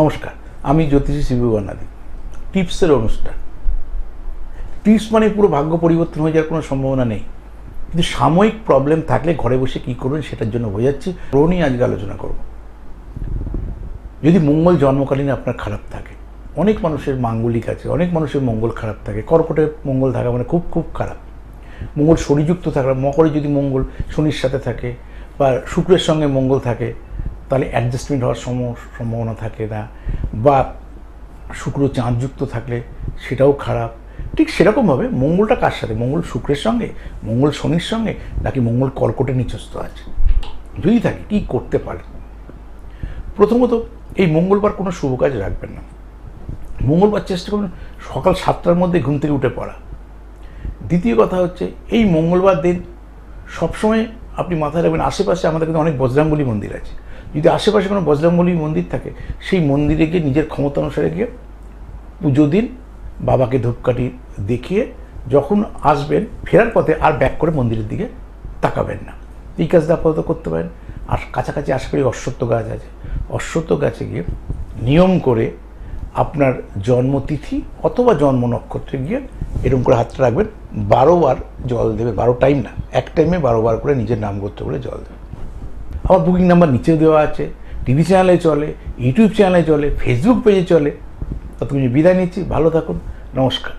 নমস্কার, আমি জ্যোতিষী শিবু বর্ণাদি টিপসের অনুষ্ঠান। টিপস মানে পুরো ভাগ্য পরিবর্তন হয়ে যাওয়ার কোনো সম্ভাবনা নেই। কিন্তু সাময়িক প্রবলেম থাকলে ঘরে বসে কী করবেন সেটার জন্য বোঝাচ্ছি। নিয়ে আজকে আলোচনা করব। যদি মঙ্গল জন্মকালীন আপনার খারাপ থাকে, অনেক মানুষের মাঙ্গলিক আছে, অনেক মানুষের মঙ্গল খারাপ থাকে কর্কটে মঙ্গল থাকা মানে খুব খুব খারাপ। মঙ্গল শনিযুক্ত থাকলে মকরে যদি মঙ্গল শনির সাথে থাকে বা শুক্রের সঙ্গে মঙ্গল থাকে তাহলে অ্যাডজাস্টমেন্ট হওয়ার সম- সম্ভাবনা থাকে না, বা শুক্র চাঁদযুক্ত থাকলে সেটাও খারাপ। ঠিক সেরকমভাবে মঙ্গলটা কার সাথে? মঙ্গল শুক্রের সঙ্গে? মঙ্গল শনির সঙ্গে? নাকি মঙ্গল কর্কটে নিচস্থ আছে? যদি থাকে, কী করতে পারে? প্রথমত, এই মঙ্গলবার কোনো শুভ কাজ রাখবেন না। মঙ্গলবার চেষ্টা করুন সকাল সাতটার মধ্যে ঘুম থেকে উঠে পড়া। দ্বিতীয় কথা হচ্ছে, এই মঙ্গলবার দিন সবসময় আপনি মাথায় রাখবেন, আশেপাশে আমাদের কিন্তু অনেক বজরাঙ্গলি মন্দির আছে। যদি আশেপাশে কোনো বজরাঙ্গলি মন্দির থাকে, সেই মন্দিরে গিয়ে নিজের ক্ষমতা অনুসারে গিয়ে পুজো দিন, বাবাকে ধূপকাঠি দেখিয়ে যখন আসবেন, ফেরার পথে আর ব্যাক করে মন্দিরের দিকে তাকাবেন না। এই কাজটা আপাতত করতে পারেন। আর কাছাকাছি আশা করি অশ্বত্থ গাছ আছে। অশ্বত্থ গাছে গিয়ে নিয়ম করে আপনার জন্মতিথি অথবা জন্ম নক্ষত্রে গিয়ে এরকম করে হাতটা রাখবেন। বারোবার জল দেবে। বারো টাইম না। এক টাইমে বারোবার করে নিজের নাম করতে বলে জল দেবে। আমার বুকিং নাম্বার নিচেও দেওয়া আছে টিভি চ্যানেলে চলে ইউটিউব চ্যানেলে চলে ফেসবুক পেজে চলে। ততক্ষণ বিদায় নিচ্ছি, ভালো থাকুন, নমস্কার।